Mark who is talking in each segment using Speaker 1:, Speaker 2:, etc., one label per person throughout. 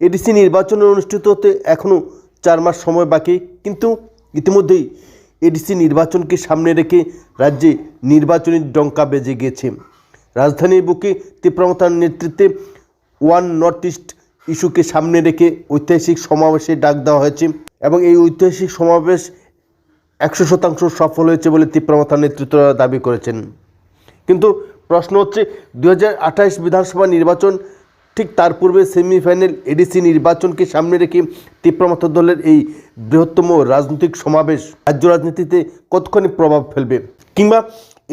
Speaker 1: ADC নির্বাচন অনুষ্ঠিত হতে এখনও চার মাস সময় বাকি, কিন্তু ইতিমধ্যেই এডিসি নির্বাচনকে সামনে রেখে রাজ্যে নির্বাচনী ডঙ্কা বেজে গিয়েছে রাজধানীর বুকে তীব্রমতার নেতৃত্বে ওয়ান নর্থ ইস্ট ইস্যুকে সামনে রেখে ঐতিহাসিক সমাবেশে ডাক দেওয়া হয়েছে এবং এই ঐতিহাসিক সমাবেশ একশো শতাংশ সফল হয়েছে বলে তীব্রমতার নেতৃত্বরা দাবি করেছেন। কিন্তু প্রশ্ন হচ্ছে দু হাজার আঠাশ বিধানসভা নির্বাচন ঠিক তার পূর্বে সেমিফাইনাল এডিসি নির্বাচনকে সামনে রেখে তীব্রমতা দলের এই বৃহত্তম রাজনৈতিক সমাবেশ রাজ্য রাজনীতিতে কতখানি প্রভাব ফেলবে? কিংবা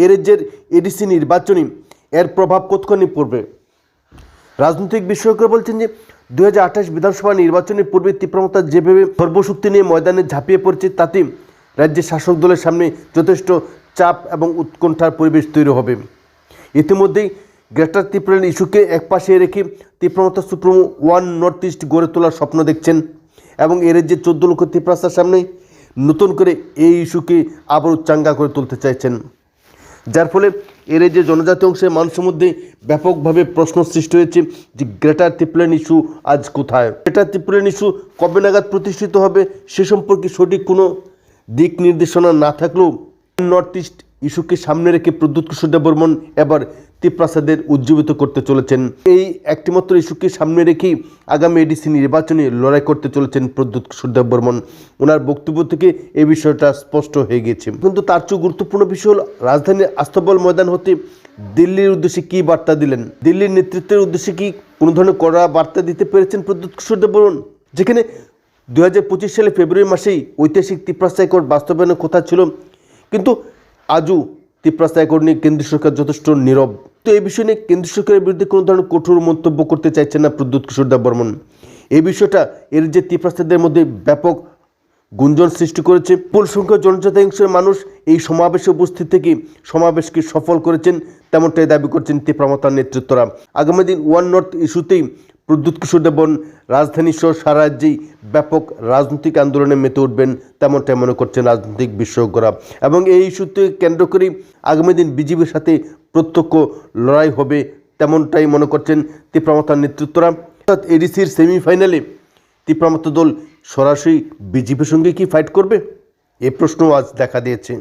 Speaker 1: এ রাজ্যের এডিসি নির্বাচনী এর প্রভাব কতখানি পড়বে? রাজনৈতিক বিশেষজ্ঞরা বলছেন যে দু হাজার আঠাশ বিধানসভা নির্বাচনের পূর্বে তীব্রমতা যেভাবে সর্বশক্তি নিয়ে ময়দানে ঝাঁপিয়ে পড়ছে, তাতে রাজ্যের শাসক দলের সামনে যথেষ্ট চাপ এবং উৎকণ্ঠার পরিবেশ তৈরি হবে। ইতিমধ্যেই গ্রেটার ত্রিপুরার ইস্যুকে একপাশে রেখে তীব্রমতা সুপ্রিমো ওয়ান নর্থ ইস্ট গড়ে তোলার স্বপ্ন দেখছেন এবং এর যে চোদ্দ লক্ষ ত্রিপ্রাসার সামনে নতুন করে এই ইস্যুকে আবার উচ্চাঙ্গা করে তুলতে চাইছেন। যার ফলে এর যে জনজাতি অংশের মানুষের মধ্যে ব্যাপকভাবে প্রশ্ন সৃষ্টি হয়েছে যে গ্রেটার ত্রিপুরান ইস্যু আজ কোথায়? গ্রেটার ত্রিপুরান ইস্যু কবে নাগাদ প্রতিষ্ঠিত হবে সে সম্পর্কে সঠিক কোনো দিক নির্দেশনা না থাকলেও নর্থ ইস্ট ইস্যুকে সামনে রেখে প্রদ্যুৎ কিশোর দেববর্মন এবার ত্রিপ্রাসাদের উজ্জীবিত করতে চলেছেন। এই একটিমাত্র ইস্যুকে সামনে রেখেই আগামী এডিসি নির্বাচনে লড়াই করতে চলেছেন প্রদ্যুৎ কিশোর দেববর্মন ওনার বক্তব্য থেকে এই বিষয়টা স্পষ্ট হয়ে গেছে কিন্তু তার চেয়ে গুরুত্বপূর্ণ বিষয় হল, রাজধানীর আস্তবল ময়দান হতে দিল্লির উদ্দেশ্যে কী বার্তা দিলেন? দিল্লির নেতৃত্বের উদ্দেশ্যে কি কোনো ধরনের কড়া বার্তা দিতে পেরেছেন প্রদ্যুৎ কিশোর দেববর্মন যেখানে দু সালে ফেব্রুয়ারি মাসেই ঐতিহাসিক ত্রিপ্রাসা একট বাস্তবায়নের কথা ছিল। কিন্তু আজও ত্রিপ্রাসা একট নিয়ে কেন্দ্রীয় সরকার যথেষ্ট নীরব। তো এই বিষয় নিয়ে কেন্দ্রীয় সরকারের বিরুদ্ধে কোনো ধরনের কঠোর মন্তব্য করতে চাইছেন না প্রদ্যুৎ কিশোর দেব বর্মন। এই বিষয়টা এর যে ত্রিপ্রাসাদের মধ্যে ব্যাপক গুঞ্জন সৃষ্টি করেছে পুল সংখ্যক জনজাতি অংশের মানুষ এই সমাবেশে উপস্থিত থেকে সমাবেশকে সফল করেছেন, তেমনটাই দাবি করছেন তীব্রমতার নেতৃত্বরা। আগামী দিন ওয়ান নর্থ ইস্যুতেই প্রদ্যুৎ কিশোর দেবন, রাজধানী সহ সারা রাজ্যেই ব্যাপক রাজনৈতিক আন্দোলনে মেতে উঠবেন তেমনটাই মনে করছেন রাজনৈতিক বিশেষজ্ঞরা। এবং এই ইস্যুতে কেন্দ্র করেই আগামী দিন বিজেপির সাথে প্রত্যক্ষ লড়াই হবে, তেমনটাই মনে করছেন তীব্রমতার নেতৃত্বরা। অর্থাৎ এডিসির সেমিফাইনালে তীব্রমত দল সরাসরি বিজেপির সঙ্গে কি ফাইট করবে? এ প্রশ্ন আজ দেখা দিয়েছে।